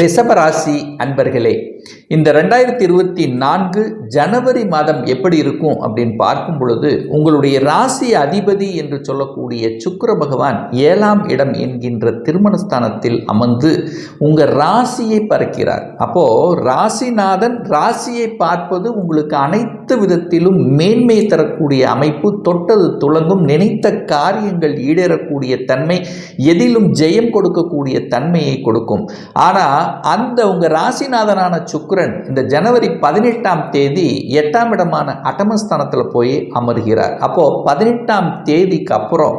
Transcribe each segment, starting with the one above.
ரிஷபராசி அன்பர்களே இந்த ரெண்டாயிரத்தி இருபத்தி நான்கு ஜனவரி மாதம் எப்படி இருக்கும் அப்படின்னு பார்க்கும் பொழுது உங்களுடைய ராசி அதிபதி என்று சொல்லக்கூடிய சுக்கர பகவான் ஏழாம் இடம் என்கின்ற திருமணஸ்தானத்தில் அமர்ந்து உங்கள் ராசியை பறக்கிறார். அப்போ ராசிநாதன் ராசியை பார்ப்பது உங்களுக்கு அனைத்து விதத்திலும் மேன்மை தரக்கூடிய அமைப்பு தொட்டது துளங்கும் நினைத்த காரியங்கள் ஈடேறக்கூடிய தன்மை எதிலும் ஜெயம் கொடுக்கக்கூடிய தன்மையை கொடுக்கும். ஆனால் அந்த உங்கள் ராசிநாதனான சுக்கரன் இந்த ஜனவரி பதினெட்டாம் தேதி எட்டாம் இடமான அட்டமஸ்தானத்தில் போய் அமர்கிறார். அப்போது பதினெட்டாம் தேதிக்கு அப்புறம்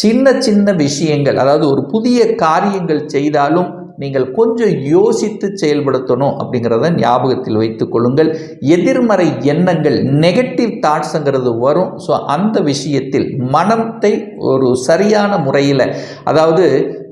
சின்ன சின்ன விஷயங்கள் அதாவது ஒரு புதிய காரியங்கள் செய்தாலும் நீங்கள் கொஞ்சம் யோசித்து செயல்படுத்தணும் அப்படிங்கிறத ஞாபகத்தில் வைத்துக் கொள்ளுங்கள். எதிர்மறை எண்ணங்கள் நெகட்டிவ் தாட்ஸுங்கிறது வரும். ஸோ அந்த விஷயத்தில் மனத்தை ஒரு சரியான முறையில் அதாவது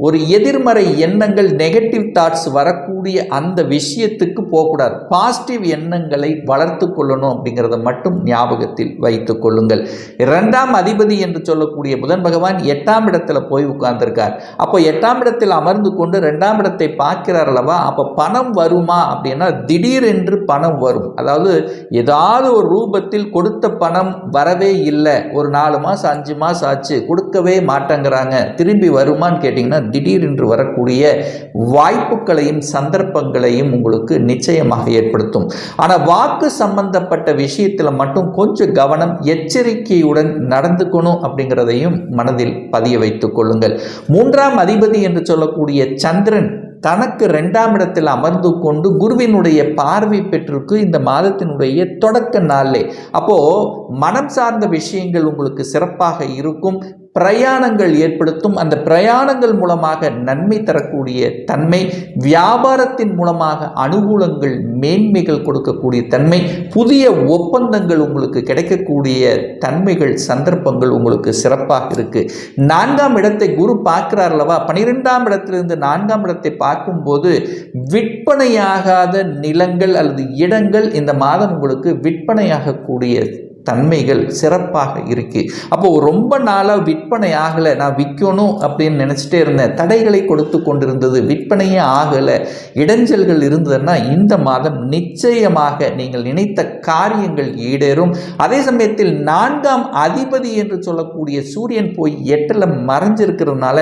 ஒரு எதிர்மறை எண்ணங்கள் நெகட்டிவ் தாட்ஸ் வரக்கூடிய அந்த விஷயத்துக்கு போகக்கூடாது. பாசிட்டிவ் எண்ணங்களை வளர்த்து கொள்ளணும் அப்படிங்கிறத மட்டும் ஞாபகத்தில் வைத்து கொள்ளுங்கள். இரண்டாம் அதிபதி என்று சொல்லக்கூடிய புதன் பகவான் எட்டாம் இடத்துல போய் உட்கார்ந்திருக்கார். அப்போ எட்டாம் இடத்தில் அமர்ந்து கொண்டு ரெண்டாம் இடத்தை பார்க்கிறார் அல்லவா அப்போ பணம் வருமா அப்படின்னா திடீரென்று பணம் வரும். அதாவது ஏதாவது ஒரு ரூபத்தில் கொடுத்த பணம் வரவே இல்லை. ஒரு நாலு மாதம் அஞ்சு மாதம் ஆச்சு கொடுக்கவே மாட்டேங்கிறாங்க. திரும்பி வருமான்னு கேட்டிங்கன்னா திடீரென்று வரக்கூடிய வாய்ப்புகளையும் சந்தர்ப்பங்களையும் உங்களுக்கு நிச்சயமாக ஏற்படுத்தும். ஆனால் வாக்கு சம்பந்தப்பட்ட விஷயத்தில் மட்டும் கொஞ்சம் கவனம் எச்சரிக்கையுடன் நடந்துக்கணும் அப்படிங்கிறதையும் மனதில் பதிய வைத்துக் கொள்ளுங்கள். மூன்றாம் அதிபதி என்று சொல்லக்கூடிய சந்திரன் தனக்கு ரெண்டாம் இடத்தில் அமர்ந்து கொண்டு குருவினுடைய பார்வை பெற்றிருக்கு இந்த மாதத்தினுடைய தொடக்க நாளே. அப்போது மனம் சார்ந்த விஷயங்கள் உங்களுக்கு சிறப்பாக இருக்கும். பிரயாணங்கள் ஏற்படுத்தும். அந்த பிரயாணங்கள் மூலமாக நன்மை தரக்கூடிய தன்மை வியாபாரத்தின் மூலமாக அனுகூலங்கள் மேன்மைகள் கொடுக்கக்கூடிய தன்மை புதிய ஒப்பந்தங்கள் உங்களுக்கு கிடைக்கக்கூடிய தன்மைகள் சந்தர்ப்பங்கள் உங்களுக்கு சிறப்பாக இருக்கு. நான்காம் இடத்தை குரு பார்க்கிறார் அல்லவா? பனிரெண்டாம் இடத்திலிருந்து நான்காம் இடத்தை பார்க்கும்போது விற்பனையாகாத நிலங்கள் அல்லது இடங்கள் இந்த மாதம் உங்களுக்கு விற்பனையாகக்கூடிய தன்மைகள் சிறப்பாக இருக்கு. அப்போ ரொம்ப நாளாக விற்பனை ஆகலை நான் விற்கணும் அப்படின்னு நினச்சிட்டே இருந்தேன். தடைகளை கொடுத்து கொண்டிருந்தது விற்பனையே ஆகலை இடைஞ்சல்கள் இருந்ததுன்னா இந்த மாதம் நிச்சயமாக நீங்கள் நினைத்த காரியங்கள் ஈடேறும். அதே சமயத்தில் நான்காம் அதிபதி என்று சொல்லக்கூடிய சூரியன் போய் எட்டில் மறைஞ்சிருக்கிறதுனால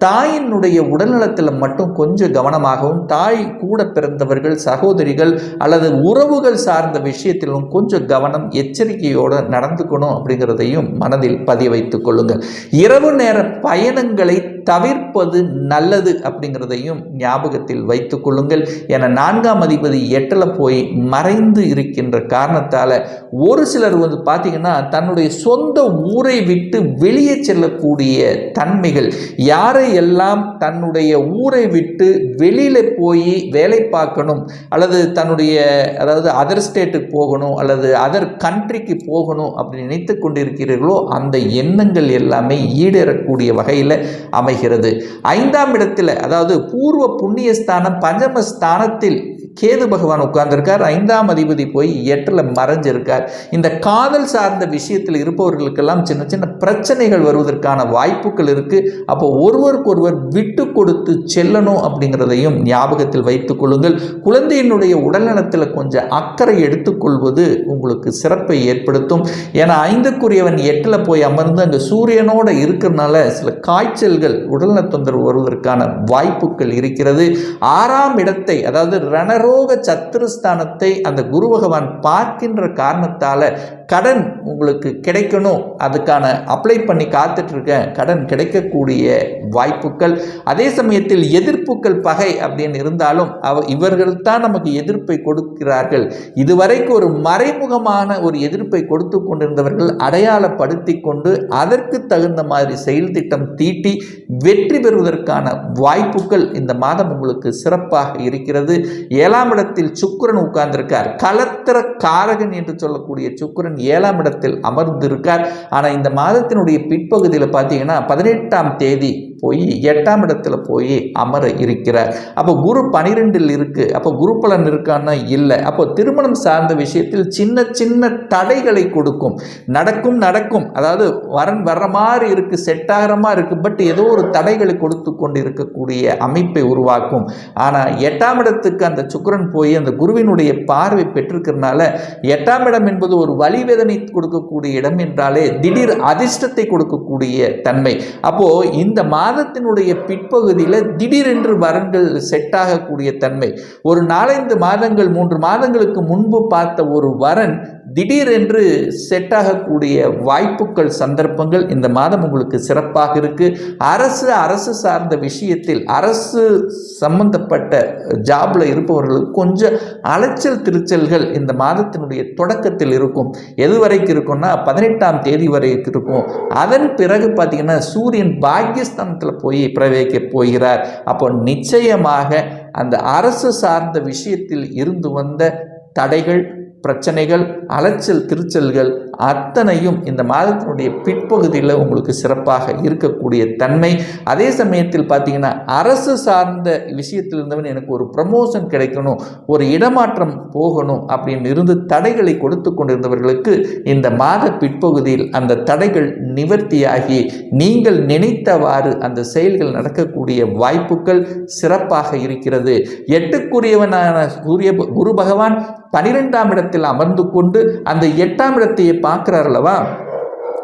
தாயினுடைய உடல்நலத்தில் மட்டும் கொஞ்சம் கவனமாகவும் தாய் கூட பிறந்தவர்கள் சகோதரிகள் அல்லது உறவுகள் சார்ந்த விஷயத்திலும் கொஞ்சம் கவனம் எச்சரிக்கையோடு நடந்துக்கணும் அப்படிங்கிறதையும் மனதில் பதிய வைத்துக் கொள்ளுங்கள் இரவு நேர பயணங்களை தவிர்ப்பது நல்லது அப்படிங்கிறதையும் ஞாபகத்தில் வைத்துக் கொள்ளுங்கள். என நான்காம் அதிபதி எட்டில் போய் மறைந்து இருக்கின்ற காரணத்தால் ஒரு சிலர் வந்து பார்த்திங்கன்னா தன்னுடைய சொந்த ஊரை விட்டு வெளியே செல்லக்கூடிய தன்மைகள் யாரை எல்லாம் தன்னுடைய ஊரை விட்டு வெளியில் போய் வேலை பார்க்கணும் அல்லது தன்னுடைய அதாவது அதர் ஸ்டேட்டுக்கு போகணும் அல்லது அதர் கண்ட்ரிக்கு போகணும் அப்படி நினைத்து கொண்டிருக்கிறீர்களோ அந்த எண்ணங்கள் எல்லாமே ஈடேறக்கூடிய வகையில் அமைகிறது. ஐந்தாம் இடத்தில் அதாவது பூர்வ புண்ணியஸ்தானம் பஞ்சமஸ்தானத்தில் கேது பகவான் உட்கார்ந்திருக்கார். ஐந்தாம் அதிபதி போய் எட்டில் மறைஞ்சிருக்கார். இந்த காதல் சார்ந்த விஷயத்தில் இருப்பவர்களுக்கெல்லாம் சின்ன சின்ன பிரச்சனைகள் வருவதற்கான வாய்ப்புகள் இருக்குது அப்போ ஒருவருக்கொருவர் விட்டு கொடுத்து செல்லணும் அப்படிங்கிறதையும் ஞாபகத்தில் வைத்துக் கொள்ளுங்கள். குழந்தையினுடைய உடல்நலத்தில் கொஞ்சம் அக்கறை எடுத்துக்கொள்வது உங்களுக்கு சிறப்பை ஏற்படுத்தும். ஏன்னா ஐந்துக்குரியவன் எட்டில் போய் அமர்ந்து அங்கே சூரியனோடு இருக்கிறனால சில காய்ச்சல்கள் உடல்நல தொந்தரவு வருவதற்கான வாய்ப்புகள் இருக்கிறது. ஆறாம் இடத்தை அதாவது ரணரோக சத்துருஸ்தானத்தை அந்த குரு பகவான் பார்க்கின்ற காரணத்தால் கடன் உங்களுக்கு கிடைக்கணும். அதுக்கான அப்ளை பண்ணி காத்துட்ருக்கேன். கடன் கிடைக்கக்கூடிய வாய்ப்புகள். அதே சமயத்தில் எதிர்ப்புகள் பகை அப்படின்னு இருந்தாலும் அவ இவர்கள் தான் நமக்கு எதிர்ப்பை கொடுக்கிறார்கள். இதுவரைக்கும் ஒரு மறைமுகமான ஒரு எதிர்ப்பை கொடுத்து கொண்டிருந்தவர்கள் அடையாளப்படுத்தி கொண்டு அதற்கு தகுந்த மாதிரி செயல் திட்டம் தீட்டி வெற்றி பெறுவதற்கான வாய்ப்புகள் இந்த மாதம் உங்களுக்கு சிறப்பாக இருக்கிறது. ஏழாம் இடத்தில் சுக்கிரன் உட்கார்ந்திருக்கார். கலத்திர காரகன் என்று சொல்லக்கூடிய சுக்கிரன் ஏழாம் இடத்தில் அமர்ந்திருக்கார். ஆனால் இந்த மாதத்தினுடைய பிற்பகுதியில் பார்த்தீங்கன்னா பதினெட்டாம் தேதி போய் எட்டாம் இடத்துல போய் அமர இருக்கிறார். அப்போ குரு பனிரெண்டில் இருக்கு. அப்போ குரு பலன் இருக்கான்னா இல்லை. அப்போ திருமணம் சார்ந்த விஷயத்தில் சின்ன சின்ன தடைகளை கொடுக்கும். நடக்கும் நடக்கும். அதாவது வரன் வர்ற மாதிரி இருக்கு செட் ஆகிற மாதிரி இருக்கு. பட் ஏதோ ஒரு தடைகளை கொடுத்து கொண்டு இருக்கக்கூடிய அமைப்பை உருவாக்கும். ஆனால் எட்டாம் இடத்துக்கு அந்த சுக்கரன் போய் அந்த குருவினுடைய பார்வை பெற்றிருக்கிறதுனால எட்டாம் இடம் என்பது ஒரு வழிவேதனை கொடுக்கக்கூடிய இடம் என்றாலே திடீர் அதிர்ஷ்டத்தை கொடுக்கக்கூடிய தன்மை. அப்போ இந்த மாதத்தினுடைய பிற்பகுதியில் திடீரென்று வரன்கள் செட் ஆகக்கூடிய தன்மை. ஒரு நாலஞ்சு மாதங்கள் மூன்று மாதங்களுக்கு முன்பு பார்த்த ஒரு வரன் திடீரென்று செட் ஆகக்கூடிய வாய்ப்புகள் சந்தர்ப்பங்கள் இந்த மாதம் உங்களுக்கு சிறப்பாக இருக்குது அரசு அரசு சார்ந்த விஷயத்தில் அரசு சம்பந்தப்பட்ட ஜாப்ல இருப்பவர்களுக்கு கொஞ்சம் அலைச்சல் திருச்சல்கள் இந்த மாதத்தினுடைய தொடக்கத்தில் இருக்கும். எது வரைக்கும் இருக்கும்னா பதினெட்டாம் தேதி வரைக்கும் இருக்கும். அதன் பிறகு பார்த்திங்கன்னா சூரியன் பாக்கியஸ்தானத்தில் போய் பிரவேக்க போகிறார். அப்போ நிச்சயமாக அந்த அரசு சார்ந்த விஷயத்தில் இருந்து வந்த தடைகள் பிரச்சனைகள் அலைச்சல் திருச்சல்கள் அத்தனையும் இந்த மாதத்தினுடைய பிற்பகுதியில் உங்களுக்கு சிறப்பாக இருக்கக்கூடிய தன்மை. அதே சமயத்தில் பார்த்தீங்கன்னா அரசு சார்ந்த விஷயத்தில் இருந்தவன் எனக்கு ஒரு ப்ரமோஷன் கிடைக்கணும் ஒரு இடமாற்றம் போகணும் அப்படின்னு இருந்து தடைகளை கொடுத்து கொண்டிருந்தவர்களுக்கு இந்த மாத பிற்பகுதியில் அந்த தடைகள் நிவர்த்தியாகி நீங்கள் நினைத்தவாறு அந்த செயல்கள் நடக்கக்கூடிய வாய்ப்புகள் சிறப்பாக இருக்கிறது. எட்டுக்குரியவனான சூரிய குரு பகவான் பனிரெண்டாம் இடத்தில் அமர்ந்து கொண்டு அந்த எட்டாம் இடத்தையே பார்க்கிறார் அல்லவா?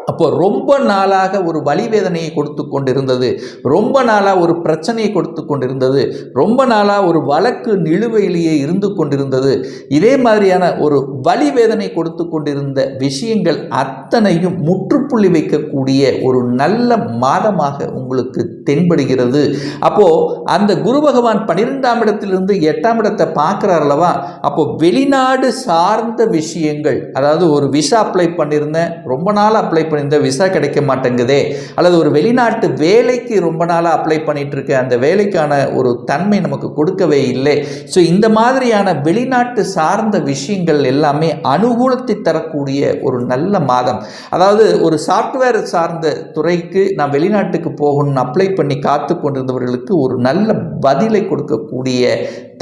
அப்போ ரொம்ப நாளாக ஒரு வலிவேதனையை கொடுத்து கொண்டிருந்தது. ரொம்ப நாளாக ஒரு பிரச்சனையை கொடுத்து கொண்டிருந்தது. ரொம்ப நாளாக ஒரு வழக்கு நிலுவையிலேயே இருந்து கொண்டிருந்தது. இதே மாதிரியான ஒரு வலிவேதனை கொடுத்து கொண்டிருந்த விஷயங்கள் அத்தனையும் முற்றுப்புள்ளி வைக்கக்கூடிய ஒரு நல்ல மாதமாக உங்களுக்கு தென்படுகிறது. அப்போ அந்த குரு பகவான் பன்னிரெண்டாம் இடத்திலிருந்து எட்டாம் இடத்தை பார்க்குறார் அல்லவா? அப்போ வெளிநாடு சார்ந்த விஷயங்கள் அதாவது ஒரு விசா அப்ளை பண்ணியிருந்தேன் ரொம்ப நாள் அப்ளை பண்ணியிருந்தேன் விசா கிடைக்க மாட்டேங்குதே. அல்லது ஒரு வெளிநாட்டு வேலைக்கு ரொம்ப நாளாக அப்ளை பண்ணிட்டு அந்த வேலைக்கான ஒரு தன்மை நமக்கு கொடுக்கவே இல்லை. ஸோ இந்த மாதிரியான வெளிநாட்டு சார்ந்த விஷயங்கள் எல்லாமே அனுகூலத்தை தரக்கூடிய ஒரு நல்ல மாதம். அதாவது ஒரு சாஃப்ட்வேர் சார்ந்த துறைக்கு நான் வெளிநாட்டுக்கு போகணும்னு அப்ளை பண்ணி காத்து கொண்டிருந்தவர்களுக்கு ஒரு நல்ல பதிலை கொடுக்கக்கூடிய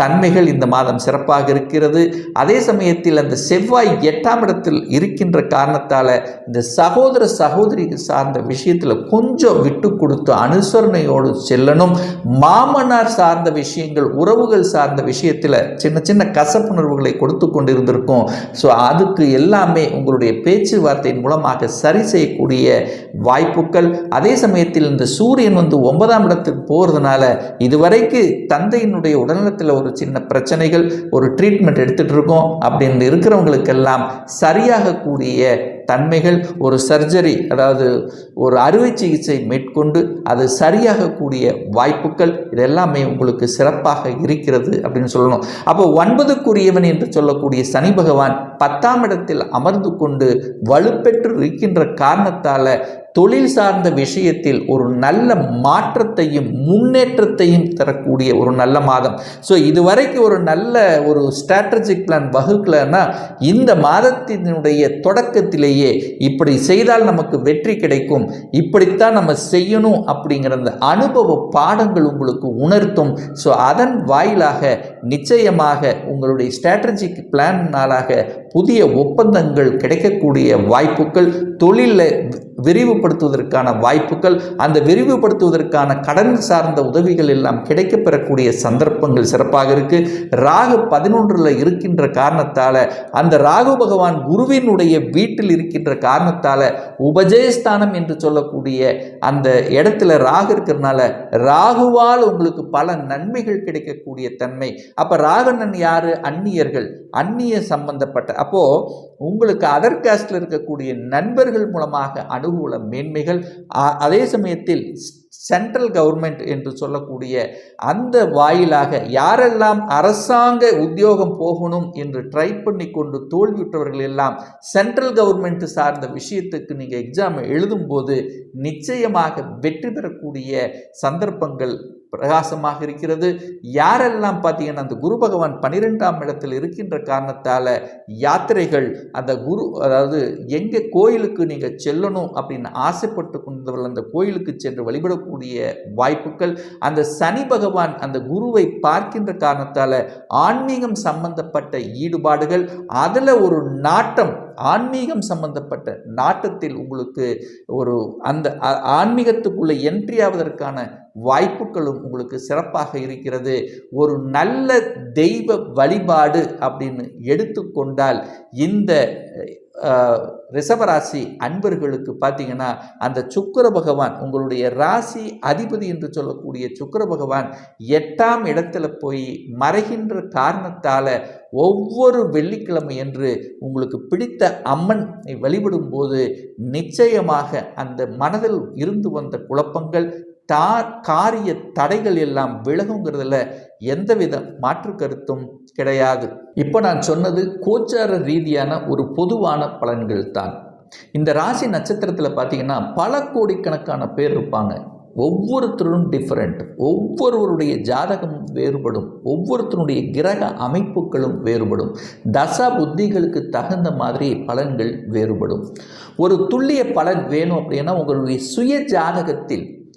தன்மைகள் இந்த மாதம் சிறப்பாக இருக்கிறது. அதே சமயத்தில் அந்த செவ்வாய் எட்டாம் இடத்தில் இருக்கின்ற காரணத்தால் இந்த சகோதர சகோதரிக்கு சார்ந்த விஷயத்தில் கொஞ்சம் விட்டு கொடுத்து அனுசரணையோடு செல்லணும். மாமனார் சார்ந்த விஷயங்கள் உறவுகள் சார்ந்த விஷயத்தில் சின்ன சின்ன கசப்புணர்வுகளை கொடுத்து கொண்டிருந்திருக்கும். ஸோ அதுக்கு எல்லாமே உங்களுடைய பேச்சுவார்த்தையின் மூலமாக சரி செய்யக்கூடிய வாய்ப்புகள். அதே சமயத்தில் இந்த சூரியன் வந்து ஒன்பதாம் இடத்துக்கு போகிறதுனால இதுவரைக்கு தந்தையினுடைய உடல்நலத்தில் ஒரு சின்ன பிரச்சனைகள் ஒரு ட்ரீட்மெண்ட் எடுத்துகிட்டு இருக்கோம் அப்படின்னு இருக்கிறவங்களுக்கெல்லாம் சரியாகக்கூடிய தன்மைகள் ஒரு சர்ஜரி அதாவது ஒரு அறுவை சிகிச்சை மேற்கொண்டு அது சரியாகக்கூடிய வாய்ப்புகள் இதெல்லாமே உங்களுக்கு சிறப்பாக இருக்கிறது அப்படின்னு சொல்லணும். அப்போ ஒன்பதுக்குரியவன் என்று சொல்லக்கூடிய சனி பகவான் பத்தாம் இடத்தில் அமர்ந்து கொண்டு வலுப்பெற்று இருக்கின்ற காரணத்தால் தொழில் சார்ந்த விஷயத்தில் ஒரு நல்ல மாற்றத்தையும் முன்னேற்றத்தையும் தரக்கூடிய ஒரு நல்ல மாதம். ஸோ இதுவரைக்கும் ஒரு நல்ல ஒரு ஸ்ட்ராட்டஜிக் பிளான் வகுக்கலன்னா இந்த மாதத்தினுடைய தொடக்கத்திலேயே இப்படி செய்தால் நமக்கு வெற்றி கிடைக்கும் இப்படித்தான் நம்ம செய்யணும் அப்படிங்கிற அந்த அனுபவ பாடங்கள் உங்களுக்கு உணர்த்தும். ஸோ அதன் வாயிலாக நிச்சயமாக உங்களுடைய ஸ்ட்ராட்டஜிக் பிளான்னாலாக புதிய ஒப்பந்தங்கள் கிடைக்கக்கூடிய வாய்ப்புகள் தொழிலில் விரிவுபடுத்துவதற்கான வாய்ப்புகள் அந்த விரிவுபடுத்துவதற்கான கடன் சார்ந்த உதவிகள் எல்லாம் கிடைக்கப்பெறக்கூடிய சந்தர்ப்பங்கள் சிறப்பாக இருக்குது ராகு பதினொன்றில் இருக்கின்ற காரணத்தால் அந்த ராகு பகவான் குருவினுடைய வீட்டில் இருக்கின்ற காரணத்தால் உபஜயஸ்தானம் என்று சொல்லக்கூடிய அந்த இடத்துல ராகு இருக்கிறதுனால ராகுவால் உங்களுக்கு பல நன்மைகள் கிடைக்கக்கூடிய தன்மை அப்போ ராகணன் யார்? அந்நியர்கள். அந்நிய சம்பந்தப்பட்ட. அப்போது உங்களுக்கு அதர் காஸ்டில் இருக்கக்கூடிய நண்பர்கள் மூலமாக அனுகூல மேன்மைகள் அதே சமயத்தில் சென்ட்ரல் கவர்மெண்ட் என்று சொல்லக்கூடிய அந்த வாயிலாக யாரெல்லாம் அரசாங்க உத்தியோகம் போகணும் என்று ட்ரை பண்ணி கொண்டு தோல்வியுற்றவர்கள் எல்லாம் சென்ட்ரல் கவர்மெண்ட் சார்ந்த விஷயத்துக்கு நீங்கள் எக்ஸாம் எழுதும்போது நிச்சயமாக வெற்றி பெறக்கூடிய சந்தர்ப்பங்கள் பிரகாசமாக இருக்கிறது. யாரெல்லாம் பார்த்தீங்கன்னா அந்த குரு பகவான் பன்னிரெண்டாம் இடத்தில் இருக்கின்ற காரணத்தால் யாத்திரைகள் அந்த குரு அதாவது எங்கே கோயிலுக்கு நீங்கள் செல்லணும் அப்படின்னு ஆசைப்பட்டு கொண்டவர்கள் அந்த கோயிலுக்கு சென்று வழிபடக்கூடிய வாய்ப்புகள் அந்த சனி பகவான் அந்த குருவை பார்க்கின்ற காரணத்தால் ஆன்மீகம் சம்பந்தப்பட்ட ஈடுபாடுகள் அதில் ஒரு நாட்டம் ஆன்மீகம் சம்பந்தப்பட்ட நாட்டத்தில் உங்களுக்கு ஒரு அந்த ஆன்மீகத்துக்குள்ளே என்ட்ரி ஆவதற்கான வாய்ப்புகளும் உங்களுக்கு சிறப்பாக இருக்கிறது. ஒரு நல்ல தெய்வ வழிபாடு அப்படின்னு எடுத்துக்கொண்டால் இந்த ரிஷபராசி அன்பர்களுக்கு பார்த்தீங்கன்னா அந்த சுக்கிர பகவான் உங்களுடைய ராசி அதிபதி என்று சொல்லக்கூடிய சுக்கிர பகவான் எட்டாம் இடத்துல போய் மறைகின்ற காரணத்தால் ஒவ்வொரு வெள்ளிக்கிழமை என்று உங்களுக்கு பிடித்த அம்மன் வழிபடும் போது நிச்சயமாக அந்த மனதில் இருந்து வந்த குழப்பங்கள் தா காரிய தடைகள் எல்லாம் விலகுங்கிறதுல எந்தவித மாற்று கருத்தும் கிடையாது. இப்போ நான் சொன்னது கோச்சார ரீதியான ஒரு பொதுவான பலன்கள் தான் இந்த ராசி நட்சத்திரத்தில் பார்த்தீங்கன்னா பல கோடிக்கணக்கான பேர் இருப்பாங்க. ஒவ்வொருத்தரும் டிஃப்ரெண்ட் ஒவ்வொருவருடைய ஜாதகமும் வேறுபடும். ஒவ்வொருத்தருடைய கிரக அமைப்புகளும் வேறுபடும். தசா புத்திகளுக்கு தகுந்த மாதிரி பலன்கள் வேறுபடும். ஒரு துல்லிய பலன் வேணும் அப்படின்னா உங்களுடைய சுய ஜாதகத்தில்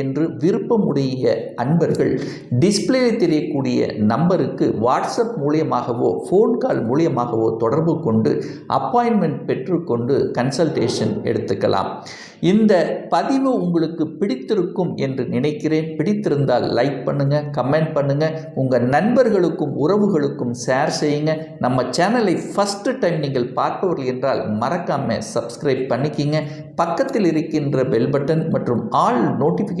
என்று விருப்பமுடைய அன்பர்கள் டிஸ்பிளேயில் தெரியக்கூடிய நம்பருக்கு வாட்ஸ்அப் மூலியமாகவோ ஃபோன் கால் மூலியமாகவோ தொடர்பு கொண்டு அப்பாயின்மெண்ட் பெற்றுக்கொண்டு கன்சல்டேஷன் எடுத்துக்கலாம். இந்த பதிவு உங்களுக்கு பிடித்திருக்கும் என்று நினைக்கிறேன். பிடித்திருந்தால் லைக் பண்ணுங்கள் கமெண்ட் பண்ணுங்கள் உங்கள் நண்பர்களுக்கும் உறவுகளுக்கும் ஷேர் செய்யுங்க. நம்ம சேனலை ஃபஸ்ட்டு டைம் நீங்கள் பார்ப்பவர்கள் என்றால் மறக்காமல் சப்ஸ்கிரைப் பண்ணிக்கிங்க. பக்கத்தில் இருக்கின்ற பெல் பட்டன் மற்றும் ஆல் நோட்டிஃபிகேஷன்